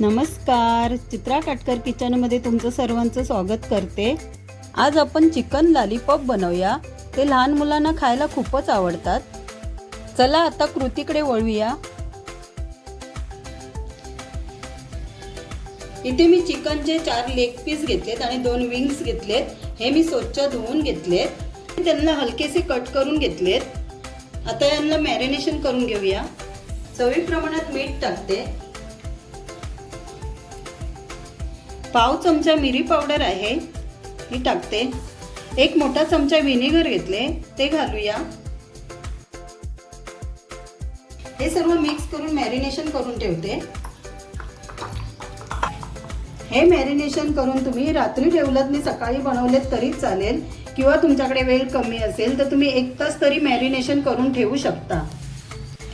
नमस्कार. चित्रा काटकर किचनमध्ये तुमचं सर्वांचं स्वागत करते. आज आपण चिकन लॉलीपॉप बनवूया. ते लहान मुलांना खायला खूपच आवडतात. चला आता कृतीकडे वळूया. इथे मी चिकनचे चार लेग पीस घेतलेत आणि दोन विंग्स घेतलेत. हे मी स्वच्छ धुवून घेतलेत. त्यांना हलकेसे कट करून घेतलेत. आता यांना मॅरिनेशन करून घेऊया. चवी प्रमाणात मीठ टाकते. पाव चमचा मिरी पावडर आहे. ही टाकते. एक मोठा चमचा व्हिनेगर घेतले. ते घालूया. हे सर्व मिक्स करून मॅरिनेशन करून ठेवते. हे मॅरिनेशन करून तुम्ही रात्री ठेवलं मी सकाळी बनवलेत तरी चालेल किंवा तुमच्याकडे वेळ कमी असेल तर तुम्ही एक तास तरी मॅरिनेशन करून ठेवू शकता.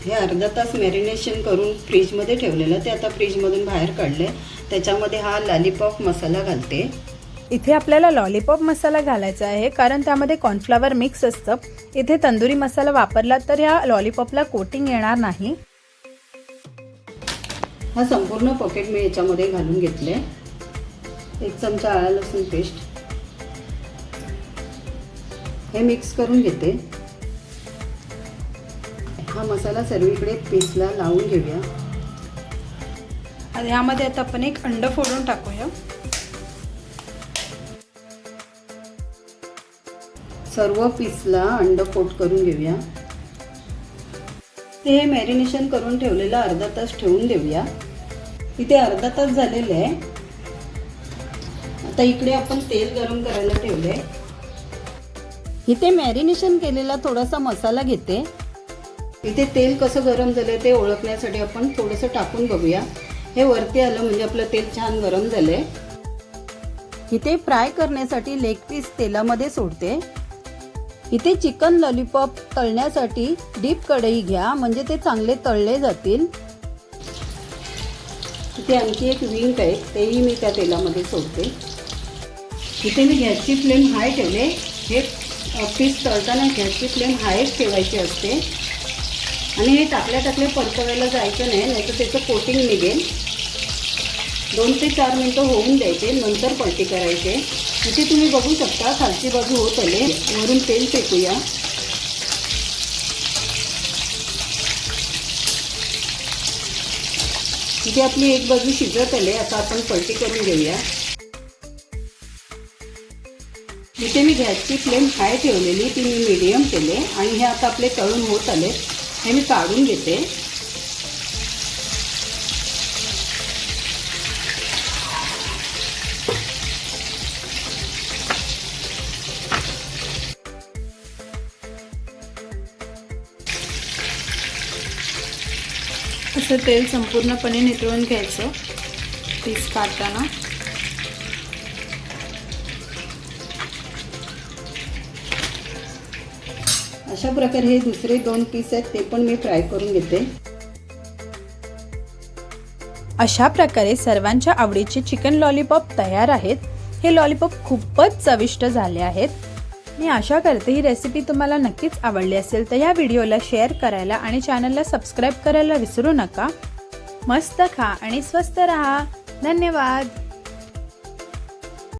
हे अर्धा तास मॅरिनेशन करून फ्रीजमध्ये ठेवलेलं. ते आता फ्रीजमधून बाहेर काढले त्याच्यामध्ये हा लॉलीपॉप मसाला घालते. इथे आपल्याला लॉलीपॉप मसाला घालायचा आहे कारण त्यामध्ये कॉर्नफ्लॉवर मिक्स असतं. इथे तंदुरी मसाला वापरला तर ह्या लॉलीपॉपला कोटिंग येणार नाही. हा संपूर्ण पॉकेट मी याच्यामध्ये घालून घेतले एक चमचा आळा लसूण पेस्ट हे मिक्स करून घेते. हा मसाला सर्वीकडे पीसला लावून घेऊया. आणि ह्यामध्ये आता आपण एक अंड फोडून टाकूया. सर्व पीसला अंड कोट करून घेऊया. ते हे मॅरिनेशन करून ठेवलेलं अर्धा तास ठेवून देऊया. इथे अर्धा तास झालेलं आहे. आता इकडे आपण तेल गरम करायला ठेवले इथे मॅरिनेशन केलेला थोडासा मसाला घेते. इथे तेल कसं गरम झालं ते ओळखण्यासाठी आपण थोडंसं टाकून बघूया. हे वरती आलं म्हणजे आपलं तेल छान गरम झालंय. इथे फ्राय करण्यासाठी लेग पीस तेलामध्ये सोडते. इथे चिकन लॉलीपॉप तळण्यासाठी डीप कढई घ्या म्हणजे ते चांगले तळले जातील. इथे आणखी एक विंक आहे तेही मी त्या तेलामध्ये सोडते. इथे मी गॅसची फ्लेम हाय ठेवले हे पीस तळताना गॅसची फ्लेम हायच ठेवायची असते. आणि हे टाकल्या टाकल्या परतवायला जायचं नाही नाहीतर त्याचं कोटिंग निघेल. दोन ते चार मिनटं होऊन द्यायचे नंतर पलटी करायचे. इथे तुम्ही बघू शकता खालची बाजू होत आले. वरून तेल फेकूया. इथे आपली एक बाजू शिजत आले आता आपण पलटी करून घेऊया. इथे मी गॅसची फ्लेम हाय ठेवलेली ती मी मीडियम केले. आणि हे आता आपले तळून होत आले. हे मी काढून घेते. असं तेल संपूर्णपणे नितळून घ्यायचं पीस काढताना. अशा प्रकारे हे दुसरे दोन पीस आहेत ते पण मी फ्राय करून घेते. अशा प्रकारे सर्वांच्या आवडीचे चिकन लॉलीपॉप तयार आहेत. हे लॉलीपॉप खूपच चविष्ट झाले आहेत. मी आशा करते ही रेसिपी तुम्हाला नक्कीच आवडली असेल तर या व्हिडिओला शेअर करायला आणि चॅनलला सबस्क्राईब करायला विसरू नका. मस्त खा आणि स्वस्त रहा. धन्यवाद.